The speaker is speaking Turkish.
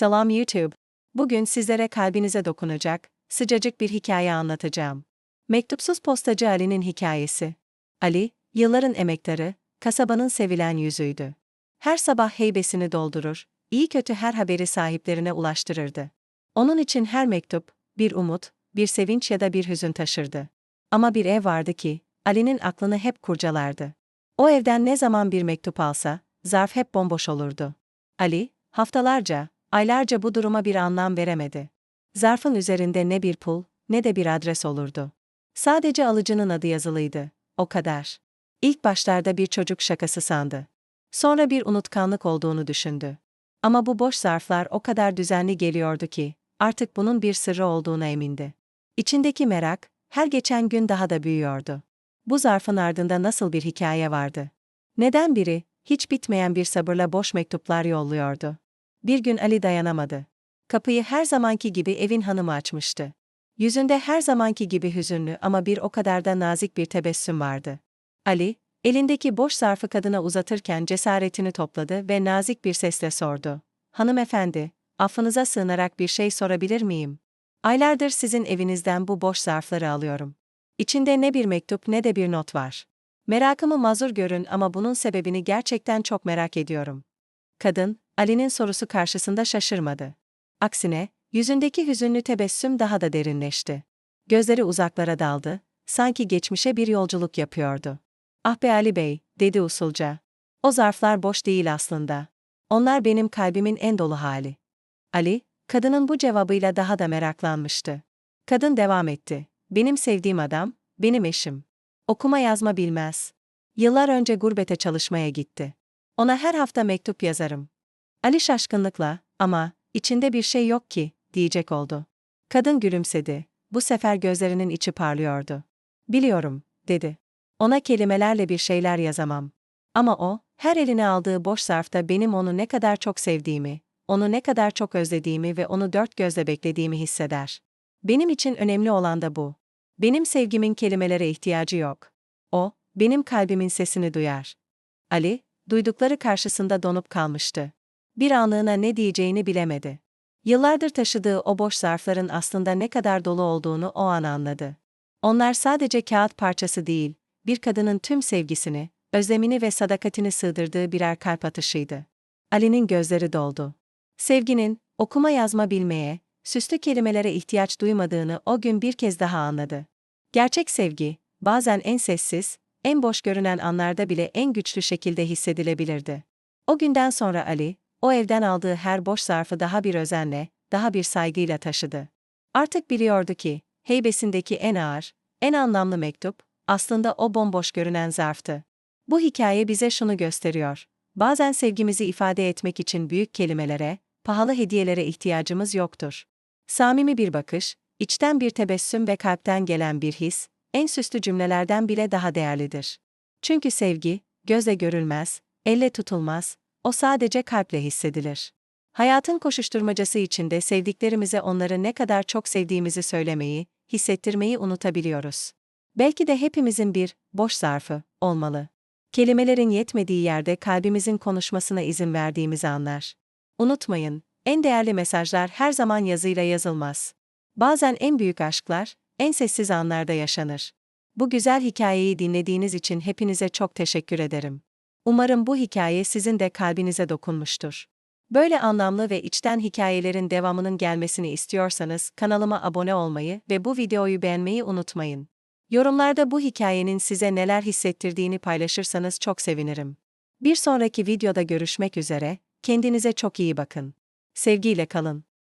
Selam YouTube. Bugün sizlere kalbinize dokunacak, sıcacık bir hikaye anlatacağım. Mektupsuz postacı Ali'nin hikayesi. Ali, yılların emektarı, kasabanın sevilen yüzüydü. Her sabah heybesini doldurur, iyi kötü her haberi sahiplerine ulaştırırdı. Onun için her mektup, bir umut, bir sevinç ya da bir hüzün taşırdı. Ama bir ev vardı ki, Ali'nin aklını hep kurcalardı. O evden ne zaman bir mektup alsa, zarf hep bomboş olurdu. Ali, haftalarca, aylarca bu duruma bir anlam veremedi. Zarfın üzerinde ne bir pul, ne de bir adres olurdu. Sadece alıcının adı yazılıydı, o kadar. İlk başlarda bir çocuk şakası sandı. Sonra bir unutkanlık olduğunu düşündü. Ama bu boş zarflar o kadar düzenli geliyordu ki, artık bunun bir sırrı olduğuna emindi. İçindeki merak, her geçen gün daha da büyüyordu. Bu zarfın ardında nasıl bir hikaye vardı? Neden biri, hiç bitmeyen bir sabırla boş mektuplar yolluyordu? Bir gün Ali dayanamadı. Kapıyı her zamanki gibi evin hanımı açmıştı. Yüzünde her zamanki gibi hüzünlü ama bir o kadar da nazik bir tebessüm vardı. Ali, elindeki boş zarfı kadına uzatırken cesaretini topladı ve nazik bir sesle sordu. Hanımefendi, affınıza sığınarak bir şey sorabilir miyim? Aylardır sizin evinizden bu boş zarfları alıyorum. İçinde ne bir mektup ne de bir not var. Merakımı mazur görün ama bunun sebebini gerçekten çok merak ediyorum. Kadın, Ali'nin sorusu karşısında şaşırmadı. Aksine, yüzündeki hüzünlü tebessüm daha da derinleşti. Gözleri uzaklara daldı, sanki geçmişe bir yolculuk yapıyordu. Ah be Ali Bey, dedi usulca. O zarflar boş değil aslında. Onlar benim kalbimin en dolu hali. Ali, kadının bu cevabıyla daha da meraklanmıştı. Kadın devam etti. Benim sevdiğim adam, benim eşim. Okuma yazma bilmez. Yıllar önce gurbete çalışmaya gitti. Ona her hafta mektup yazarım. Ali şaşkınlıkla, ama, içinde bir şey yok ki, diyecek oldu. Kadın gülümsedi. Bu sefer gözlerinin içi parlıyordu. Biliyorum, dedi. Ona kelimelerle bir şeyler yazamam. Ama o, her eline aldığı boş zarfta benim onu ne kadar çok sevdiğimi, onu ne kadar çok özlediğimi ve onu dört gözle beklediğimi hisseder. Benim için önemli olan da bu. Benim sevgimin kelimelere ihtiyacı yok. O, benim kalbimin sesini duyar. Ali, duydukları karşısında donup kalmıştı. Bir anlığına ne diyeceğini bilemedi. Yıllardır taşıdığı o boş zarfların aslında ne kadar dolu olduğunu o an anladı. Onlar sadece kağıt parçası değil, bir kadının tüm sevgisini, özlemini ve sadakatini sığdırdığı birer kalp atışıydı. Ali'nin gözleri doldu. Sevginin, okuma yazma bilmeye, süslü kelimelere ihtiyaç duymadığını o gün bir kez daha anladı. Gerçek sevgi, bazen en sessiz, en boş görünen anlarda bile en güçlü şekilde hissedilebilirdi. O günden sonra Ali, o evden aldığı her boş zarfı daha bir özenle, daha bir saygıyla taşıdı. Artık biliyordu ki, heybesindeki en ağır, en anlamlı mektup, aslında o bomboş görünen zarftı. Bu hikaye bize şunu gösteriyor. Bazen sevgimizi ifade etmek için büyük kelimelere, pahalı hediyelere ihtiyacımız yoktur. Samimi bir bakış, içten bir tebessüm ve kalpten gelen bir his, en süslü cümlelerden bile daha değerlidir. Çünkü sevgi, gözle görülmez, elle tutulmaz, o sadece kalple hissedilir. Hayatın koşuşturmacası içinde sevdiklerimize onları ne kadar çok sevdiğimizi söylemeyi, hissettirmeyi unutabiliyoruz. Belki de hepimizin bir boş zarfı olmalı. Kelimelerin yetmediği yerde kalbimizin konuşmasına izin verdiğimizi anlar. Unutmayın, en değerli mesajlar her zaman yazıyla yazılmaz. Bazen en büyük aşklar, en sessiz anlarda yaşanır. Bu güzel hikayeyi dinlediğiniz için hepinize çok teşekkür ederim. Umarım bu hikaye sizin de kalbinize dokunmuştur. Böyle anlamlı ve içten hikayelerin devamının gelmesini istiyorsanız kanalıma abone olmayı ve bu videoyu beğenmeyi unutmayın. Yorumlarda bu hikayenin size neler hissettirdiğini paylaşırsanız çok sevinirim. Bir sonraki videoda görüşmek üzere, kendinize çok iyi bakın. Sevgiyle kalın.